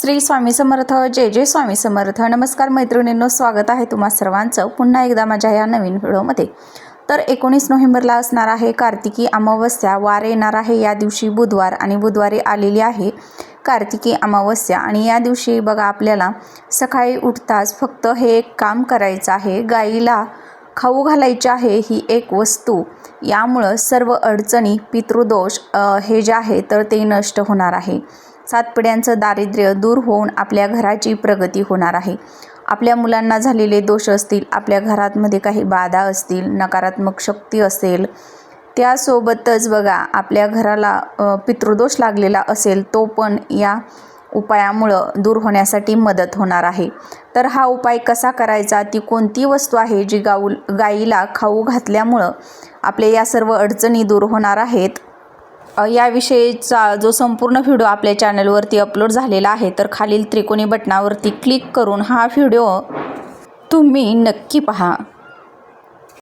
श्री स्वामी समर्थ जय जय स्वामी समर्थ. नमस्कार मैत्रिणींनो स्वागत आहे तुम्हा सर्वांचं पुन्हा एकदा माझ्या या नवीन व्हिडिओमध्ये. तर एकोणीस नोव्हेंबरला असणार आहे कार्तिकी अमावस्या. वार येणार आहे या दिवशी बुधवार आणि बुधवारी आलेली आहे कार्तिकी अमावस्या. आणि या दिवशी बघा आपल्याला सकाळी उठताच फक्त हे एक काम करायचं आहे. गाईला खाऊ घालायची आहे ही एक वस्तू. यामुळं सर्व अडचणी पितृदोष हे जे आहे तर ते नष्ट होणार आहे. सात पिढ्यांचं दारिद्र्य दूर होऊन आपल्या घराची प्रगती होणार आहे. आपल्या मुलांना झालेले दोष असतील आपल्या घरातमध्ये काही बाधा असतील नकारात्मक शक्ती असेल त्यासोबतच बघा आपल्या घराला पितृदोष लागलेला असेल तो पण या उपायामुळं दूर होण्यासाठी मदत होणार आहे. तर हा उपाय कसा करायचा? ती कोणती वस्तू आहे जी गाऊ गाईला खाऊ घातल्यामुळं आपले या सर्व अडचणी दूर होणार आहेत? याविषयीचा जो संपूर्ण व्हिडिओ आपल्या चॅनलवरती अपलोड झालेला आहे तर खालील त्रिकोणी बटनावरती क्लिक करून हा व्हिडिओ तुम्ही नक्की पहा.